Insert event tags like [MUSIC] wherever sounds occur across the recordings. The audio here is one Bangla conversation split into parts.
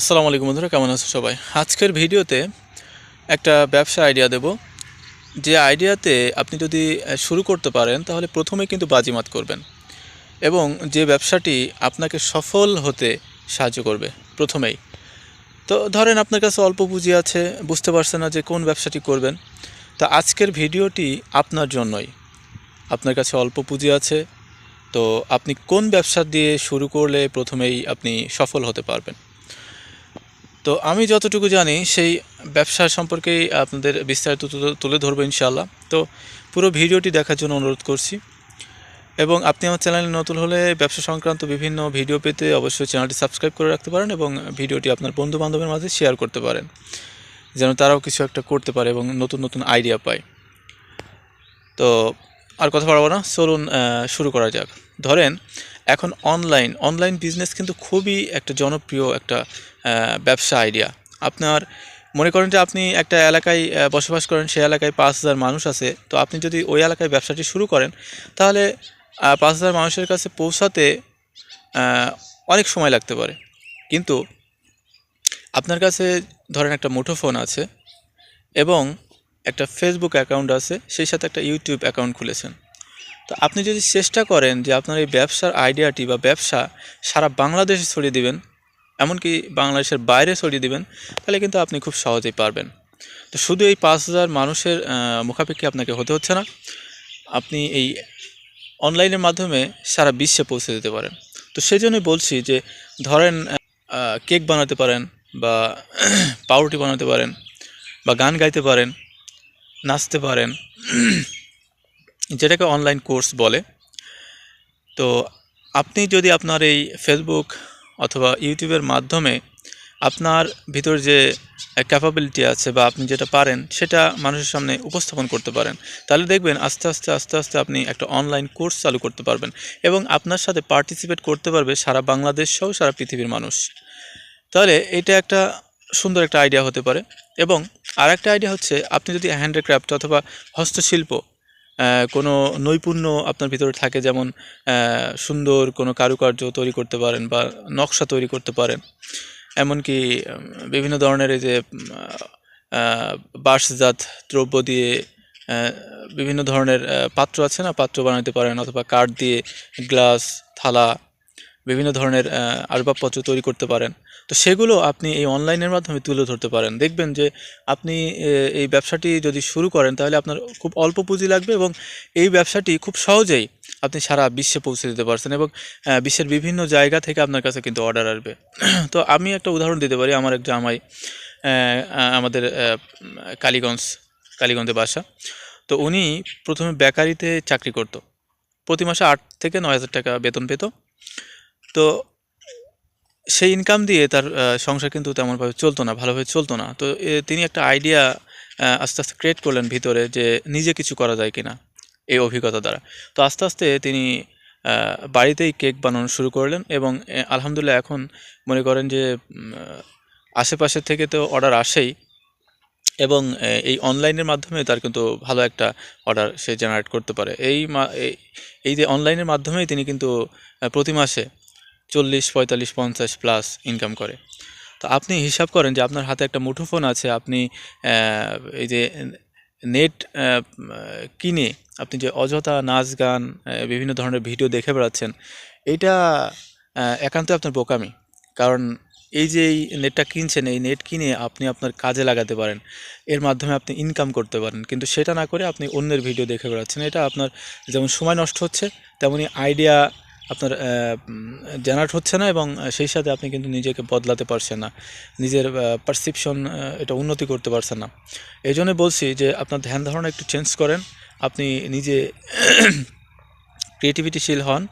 আসসালামু আলাইকুম বন্ধুরা, কেমন আছো সবাই? আজকের ভিডিওতে একটা ব্যবসা আইডিয়া দেব। যে আইডিয়াতে আপনি যদি শুরু করতে পারেন, তাহলে প্রথমে কিন্তু বাজিমাত করবেন এবং যে ব্যবসাটি আপনাকে সফল হতে সাহায্য করবে, প্রথমেই। তো ধরেন আপনার কাছে অল্প পুঁজি আছে, বুঝতে পারছেন না যে কোন ব্যবসাটি করবেন। তো আজকের ভিডিওটি আপনার জন্যই। আপনার কাছে অল্প পুঁজি আছে, তো আপনি কোন ব্যবসা দিয়ে শুরু করলে প্রথমেই আপনি সফল হতে পারবেন? তো আমি যতটুকু জানি, সেই ব্যবসা সম্পর্কেই আপনাদের বিস্তারিত তুলে- ধরবো ইনশাল্লাহ তো পুরো ভিডিওটি দেখার জন্য অনুরোধ করছি। এবং আপনি আমার চ্যানেলে নতুন হলে ব্যবসা সংক্রান্ত বিভিন্ন ভিডিও পেতে অবশ্যই চ্যানেলটি সাবস্ক্রাইব করে রাখতে পারেন এবং ভিডিওটি আপনার বন্ধু বান্ধবের মাঝে শেয়ার করতে পারেন, যেন তারাও কিছু একটা করতে পারে এবং নতুন নতুন আইডিয়া পায়। তো আর কথা বাড়াবো না, চলুন শুরু করা যাক। ধরেন এখন অনলাইন অনলাইন বিজনেস কিন্তু খুবই একটা জনপ্রিয় একটা ব্যবসা আইডিয়া আপনার, মনে করেন যে আপনি একটা এলাকায় বসবাস করেন সেই এলাকায় পাঁচ হাজার মানুষ আছে, তো আপনি যদি ওই এলাকায় ব্যবসাটি শুরু করেন, তাহলে পাঁচ হাজার মানুষের কাছে পৌঁছাতে অনেক সময় লাগতে পারে। কিন্তু, আপনার কাছে ধরেন একটা মুঠোফোন আছে এবং একটা ফেসবুক অ্যাকাউন্ট আছে, সেই সাথে একটা ইউটিউব অ্যাকাউন্ট খুলেছেন। তো আপনি যদি চেষ্টা করেন যে আপনার এই ব্যবসার আইডিয়াটি বা ব্যবসা সারা বাংলাদেশে ছড়িয়ে দিবেন, এমনকি বাংলাদেশের বাইরে ছড়িয়ে দিবেন, তাহলে কিন্তু আপনি খুব সহজেই পারবেন। তো শুধু এই পাঁচ হাজার মানুষের মুখাপেক্ষি আপনাকে হতে হচ্ছে না। আপনি এই অনলাইনের মাধ্যমে সারা বিশ্বে পৌঁছে দিতে পারেন। তো সেই জন্যই বলছি যে ধরেন কেক বানাতে পারেন বা [CLEARS THROAT] পাউরুটি বানাতে পারেন বা গান গাইতে পারেন, নাচতে পারেন। [CLEARS THROAT] যেটাকে অনলাইন কোর্স বলে। তো আপনি যদি আপনার এই ফেসবুক অথবা ইউটিউবের মাধ্যমে আপনার ভিতর যে ক্যাপাবিলিটি আছে বা আপনি যেটা পারেন, সেটা মানুষের সামনে উপস্থাপন করতে পারেন, তাহলে দেখবেন আস্তে আস্তে আস্তে আস্তে আপনি একটা অনলাইন কোর্স চালু করতে পারবেন এবং আপনার সাথে পার্টিসিপেট করতে পারবে সারা বাংলাদেশ সহ সারা পৃথিবীর মানুষ। তাহলে এটা একটা সুন্দর একটা আইডিয়া হতে পারে এবং আর একটা আইডিয়া হচ্ছে, আপনি যদি হ্যান্ডিক্রাফট অথবা হস্তশিল্প কোনো নৈপুণ্য আপনার ভিতরে থাকে যেমন সুন্দর কোনো কারুকার্য তৈরি করতে পারেন বা নকশা তৈরি করতে পারেন। এমনকি বিভিন্ন ধরনের এই যে বাঁশজাত দ্রব্য দিয়ে বিভিন্ন ধরনের পাত্র আছে না, পাত্র বানাতে পারেন অথবা কাঠ দিয়ে গ্লাস, থালা, বিভিন্ন ধরনের আসবাবপত্র তৈরি করতে পারেন। তো সেগুলো আপনি এই অনলাইনের মাধ্যমে তুলে ধরতে পারেন। দেখবেন যে আপনি এই ব্যবসাটি যদি শুরু করেন, তাহলে আপনার খুব অল্প পুঁজি লাগবে এবং এই ব্যবসাটি খুব সহজেই আপনি সারা বিশ্বে পৌঁছে দিতে পারছেন এবং বিশ্বের বিভিন্ন জায়গা থেকে আপনার কাছে কিন্তু অর্ডার আসবে। [CLEARS THROAT] তো আমি একটা উদাহরণ দিতে পারি আমার এক জামাই আমাদের কালীগঞ্জ, কালীগঞ্জে বাসা। তো উনি প্রথমে বেকারিতে চাকরি করত। প্রতি মাসে আট থেকে নয় হাজার টাকা বেতন পেত। তো সেই ইনকাম দিয়ে তার সংসার কিন্তু তেমনভাবে চলতো না, ভালোভাবে চলতো না। তো তিনি একটা আইডিয়া আস্তে আস্তে ক্রিয়েট করলেন ভিতরে যে নিজে কিছু করা যায় কিনা এই অভিজ্ঞতা দ্বারা। তো আস্তে আস্তে তিনি বাড়িতেই কেক বানানো শুরু করলেন এবং আলহামদুলিল্লাহ এখন মনে করেন যে আশেপাশের থেকে তো অর্ডার আসেই এবং এই অনলাইনের মাধ্যমে তার কিন্তু ভালো একটা অর্ডার সে জেনারেট করতে পারে। এই এই- যে অনলাইনের মাধ্যমেই তিনি কিন্তু প্রতি মাসে চল্লিশ পঁয়তাল্লিশ পঞ্চাশ প্লাস ইনকাম করে। তো আপনি হিসাব করেন যে আপনার হাতে একটা মুঠোফোন আছে আপনি এই যে নেট কিনে আপনি যে অযথা নাচ গান বিভিন্ন ধরনের ভিডিও দেখে বেড়াচ্ছেন আহ, একান্তই আপনার বোকামি। কারণ এই যে এই নেটটা কিনছেন এই নেট কিনে আপনি আপনার কাজে লাগাতে পারেন এর মাধ্যমে আপনি ইনকাম করতে পারেন। কিন্তু সেটা না করে আপনি অন্যের ভিডিও দেখে বেড়াচ্ছেন এটা আপনার যেমন সময় নষ্ট হচ্ছে তেমনি আইডিয়া আপনার জেনারেট হচ্ছে না এবং সেই সাথে আপনি কিন্তু নিজেকে বদলাতে পারছেন না। নিজের পারসেপশন এটা উন্নতি করতে পারছেন না। এই জন্য বলছি যে, আপনার ধ্যান ধারণা একটু চেঞ্জ করেন। আপনি নিজে [CLEARS THROAT] ক্রিয়েটিভিটিশীল হন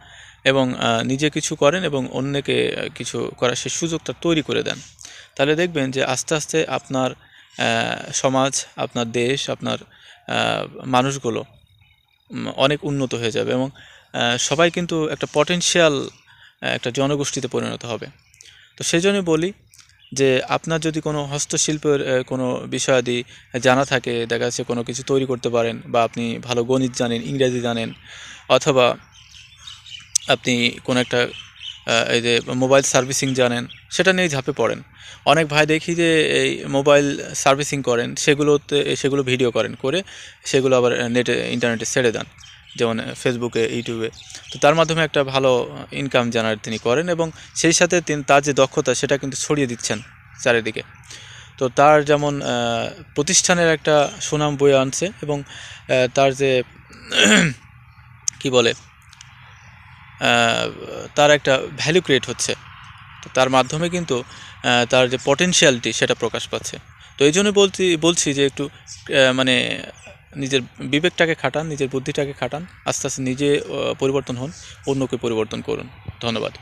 এবং নিজে কিছু করেন এবং অন্যকে কিছু করার সেই সুযোগটা তৈরি করে দেন। তাহলে দেখবেন যে, আস্তে আস্তে আপনার সমাজ, আপনার দেশ, আপনার মানুষগুলো অনেক উন্নত হয়ে যাবে এবং সবাই কিন্তু একটা পটেনশিয়াল একটা জনগোষ্ঠীতে পরিণত হবে। তো সেই জন্য বলি যে আপনার যদি কোনো হস্তশিল্পের কোনো বিষয়াদি জানা থাকে, দেখা যাচ্ছে কোনো কিছু তৈরি করতে পারেন বা আপনি ভালো গণিত জানেন, ইংরেজি জানেন, অথবা আপনি কোনো একটা এই যে মোবাইল সার্ভিসিং জানেন, সেটা নিয়ে ঝাঁপে পড়েন। অনেক ভাই দেখি যে এই মোবাইল সার্ভিসিং করেন, সেগুলোতে, সেগুলো ভিডিও করেন, করে সেগুলো আবার নেটে, ইন্টারনেটে ছেড়ে দেন। যেমন ফেসবুকে ইউটিউবে তো তার মাধ্যমে একটা ভালো ইনকাম জেনারেট তিনি করেন এবং সেই সাথে তিনি, তার যে দক্ষতা, সেটা কিন্তু ছড়িয়ে দিচ্ছেন চারিদিকে। তো তার যেমন প্রতিষ্ঠানের একটা সুনাম বয়ে আনছে এবং তার যে, [CLEARS THROAT] কি বলে তার একটা ভ্যালু ক্রিয়েট হচ্ছে। তো তার মাধ্যমে কিন্তু তার যে পটেনশিয়ালিটি সেটা প্রকাশ পাচ্ছে। তো এই জন্য বলছি বলছি যে একটু মানে নিজের বিবেকটাকে খাটান, নিজের বুদ্ধিটাকে খাটান, আস্তে আস্তে নিজে পরিবর্তন হন, অন্যকে পরিবর্তন করুন। ধন্যবাদ।